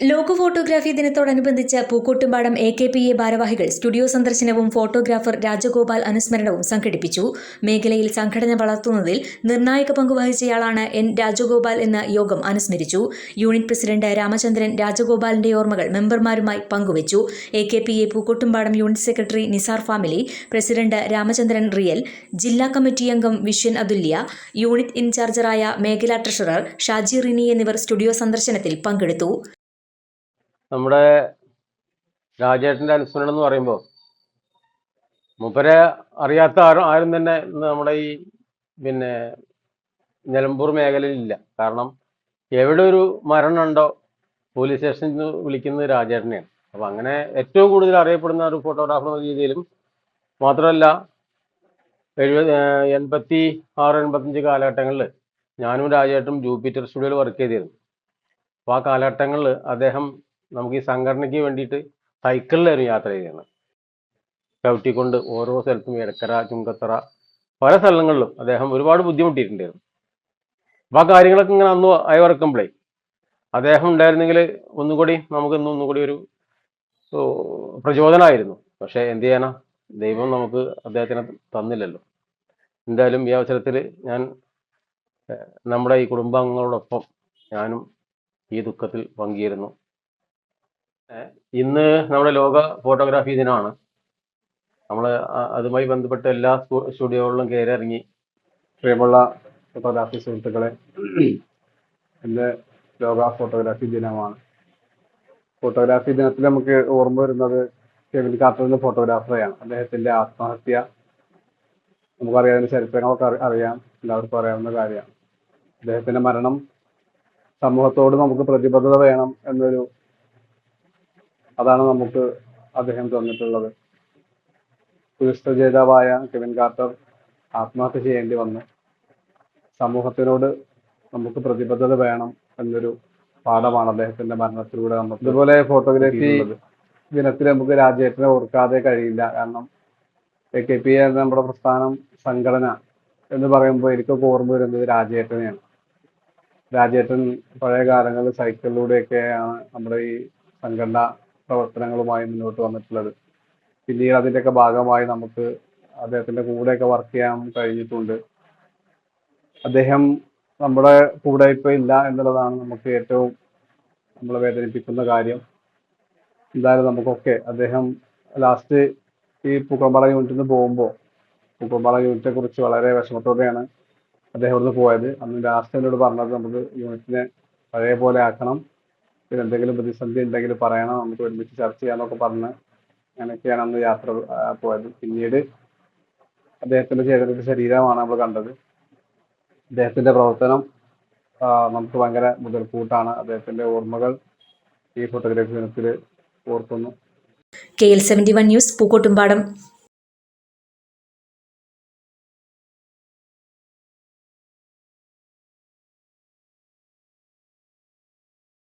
ലോക ഫോട്ടോഗ്രാഫി ദിനത്തോടനുബന്ധിച്ച് Pookkottumpadam A K P A ഭാരവാഹികൾ സ്റ്റുഡിയോ സന്ദർശനവും ഫോട്ടോഗ്രാഫർ രാജഗോപാൽ അനുസ്മരണവും സംഘടിപ്പിച്ചു. മേഖലയിൽ സംഘടന വളർത്തുന്നതിൽ നിർണായക പങ്കുവഹിച്ചയാളാണ് എൻ രാജഗോപാൽ എന്ന യോഗം അനുസ്മരിച്ചു. യൂണിറ്റ് പ്രസിഡന്റ് രാമചന്ദ്രൻ രാജഗോപാലിന്റെ ഓർമ്മകൾ മെമ്പർമാരുമായി പങ്കുവച്ചു. A K P A Pookkottumpadam unit secretary Nisar family president Ramachandran real ജില്ലാ കമ്മിറ്റി അംഗം വിശ്വൻ അതുല്യ യൂണിറ്റ് ഇൻചാർജറായ മേഖലാ ട്രഷറർ ഷാജി റിനി എന്നിവർ സ്റ്റുഡിയോ സന്ദർശനത്തിൽ പങ്കെടുത്തു. നമ്മുടെ രാജേട്ടന്റെ അനുസ്മരണം എന്ന് പറയുമ്പോൾ മൂപ്പരെ അറിയാത്ത ആരും ആരും തന്നെ നമ്മുടെ ഈ പിന്നെ നിലമ്പൂർ മേഖലയിൽ ഇല്ല കാരണം എവിടെ ഒരു മരണം ഉണ്ടോ പോലീസ് സ്റ്റേഷനിൽ നിന്ന് വിളിക്കുന്നത് രാജേട്ടനെയാണ്. അപ്പം അങ്ങനെ ഏറ്റവും കൂടുതൽ അറിയപ്പെടുന്ന ഒരു ഫോട്ടോഗ്രാഫർ എന്ന രീതിയിലും മാത്രമല്ല എഴുപത് എൺപത്തി ആറ് എൺപത്തഞ്ച് കാലഘട്ടങ്ങളിൽ ഞാനും രാജേട്ടും ജൂപ്പിറ്റർ സ്റ്റുഡിയോയിൽ വർക്ക് ചെയ്തിരുന്നു. അപ്പോൾ ആ കാലഘട്ടങ്ങളിൽ അദ്ദേഹം നമുക്ക് ഈ സംഘടനയ്ക്ക് വേണ്ടിയിട്ട് സൈക്കിളിലായിരുന്നു യാത്ര ചെയ്യുന്നത് ചവിട്ടിക്കൊണ്ട് ഓരോ സ്ഥലത്തും എടക്കര ചുങ്കത്തറ പല സ്ഥലങ്ങളിലും അദ്ദേഹം ഒരുപാട് ബുദ്ധിമുട്ടിയിട്ടുണ്ടായിരുന്നു. അപ്പോൾ ആ കാര്യങ്ങളൊക്കെ ഇങ്ങനെ അന്ന് അയവറക്കുമ്പോഴേ അദ്ദേഹം ഉണ്ടായിരുന്നെങ്കിൽ ഒന്നുകൂടി നമുക്ക് ഇന്ന് ഒന്നുകൂടി ഒരു പ്രചോദനമായിരുന്നു പക്ഷേ എന്ത് ചെയ്യാനാ? ദൈവം നമുക്ക് അദ്ദേഹത്തിനെ തന്നില്ലല്ലോ. എന്തായാലും ഈ അവസരത്തിൽ ഞാൻ നമ്മുടെ ഈ കുടുംബാംഗങ്ങളോടൊപ്പം ഞാനും ഈ ദുഃഖത്തിൽ പങ്കുചേരുന്നു. ഏഹ്, ഇന്ന് നമ്മുടെ ലോക ഫോട്ടോഗ്രാഫി ദിനമാണ്. നമ്മൾ അതുമായി ബന്ധപ്പെട്ട എല്ലാ സ്റ്റുഡിയോകളിലും കയറി ഇറങ്ങി പ്രിയമുള്ള ഫോട്ടോഗ്രാഫി സുഹൃത്തുക്കളെ ഇന്ന് ലോക ഫോട്ടോഗ്രാഫി ദിനമാണ്. ഫോട്ടോഗ്രാഫി ദിനത്തിൽ നമുക്ക് ഓർമ്മ വരുന്നത് കെവിൻ കാർട്ടർ ഫോട്ടോഗ്രാഫറെയാണ്. അദ്ദേഹത്തിന്റെ ആത്മഹത്യ നമുക്കറിയാം അതിന്റെ ചരിത്രങ്ങളൊക്കെ അറി- അറിയാം. എല്ലാവർക്കും അറിയാവുന്ന കാര്യമാണ്. അദ്ദേഹത്തിന്റെ മരണം സമൂഹത്തോട് നമുക്ക് പ്രതിബദ്ധത വേണം എന്നൊരു അതാണ് നമുക്ക് അദ്ദേഹം തന്നിട്ടുള്ളത്. പുരസ്ത ജേതാവായ കെവിൻ കാർട്ടർ ആത്മഹത്യ ചെയ്യേണ്ടി വന്നു. സമൂഹത്തിനോട് നമുക്ക് പ്രതിബദ്ധത വേണം എന്നൊരു പാഠമാണ് അദ്ദേഹത്തിന്റെ മരണത്തിലൂടെ നമുക്ക് ഇതുപോലെ ഫോട്ടോഗ്രാഫി ദിനത്തിൽ നമുക്ക് രാജ്യത്തിനെ ഓർക്കാതെ കഴിയില്ല. കാരണം എ കെ പി എന്ന നമ്മുടെ പ്രസ്ഥാനം സംഘടന എന്ന് പറയുമ്പോൾ എനിക്കൊക്കെ ഓർമ്മ വരുന്നത് രാജേട്ടനെയാണ്. രാജേട്ടൻ പഴയ കാലങ്ങളിൽ സൈക്കിളിലൂടെയൊക്കെയാണ് നമ്മുടെ ഈ സംഘടന പ്രവർത്തനങ്ങളുമായി മുന്നോട്ട് വന്നിട്ടുള്ളത്. പിന്നീട് അതിന്റെയൊക്കെ ഭാഗമായി നമുക്ക് അദ്ദേഹത്തിന്റെ കൂടെയൊക്കെ വർക്ക് ചെയ്യാൻ കഴിഞ്ഞിട്ടുണ്ട്. അദ്ദേഹം നമ്മുടെ കൂടെ ഇപ്പൊ ഇല്ല എന്നുള്ളതാണ് നമുക്ക് ഏറ്റവും നമ്മളെ വേദനിപ്പിക്കുന്ന കാര്യം. എന്തായാലും നമുക്കൊക്കെ അദ്ദേഹം ലാസ്റ്റ് ഈ പൂക്കമ്പാറ യൂണിറ്റിൽ നിന്ന് പോകുമ്പോൾ പൂക്കമ്പാറ യൂണിറ്റിനെ കുറിച്ച് വളരെ വിഷമത്തോടെയാണ് അദ്ദേഹം ഇവിടുന്ന് പോയത്. അന്ന് ലാസ്റ്റ് എന്നോട് പറഞ്ഞത് നമുക്ക് യൂണിറ്റിനെ പഴയ പോലെ ആക്കണം. പിന്നെ എന്തെങ്കിലും പ്രതിസന്ധി ഉണ്ടെങ്കിൽ പറയണം. നമുക്ക് ഒരുമിച്ച് ചർച്ച ചെയ്യാന്നൊക്കെ പറഞ്ഞ് അങ്ങനെയൊക്കെയാണ് അന്ന് യാത്ര പോയത്. പിന്നീട് അദ്ദേഹത്തിന്റെ ചേതനയുടെ ശരീരമാണ് നമ്മൾ കണ്ടത്. അദ്ദേഹത്തിന്റെ പ്രവർത്തനം നമുക്ക് ഭയങ്കര മുതൽക്കൂട്ടാണ്. അദ്ദേഹത്തിന്റെ ഓർമ്മകൾ ഈ ഫോട്ടോഗ്രാഫി ദിനത്തിൽ ഓർക്കുന്നു. K L seventy one news Pookkottumpadam.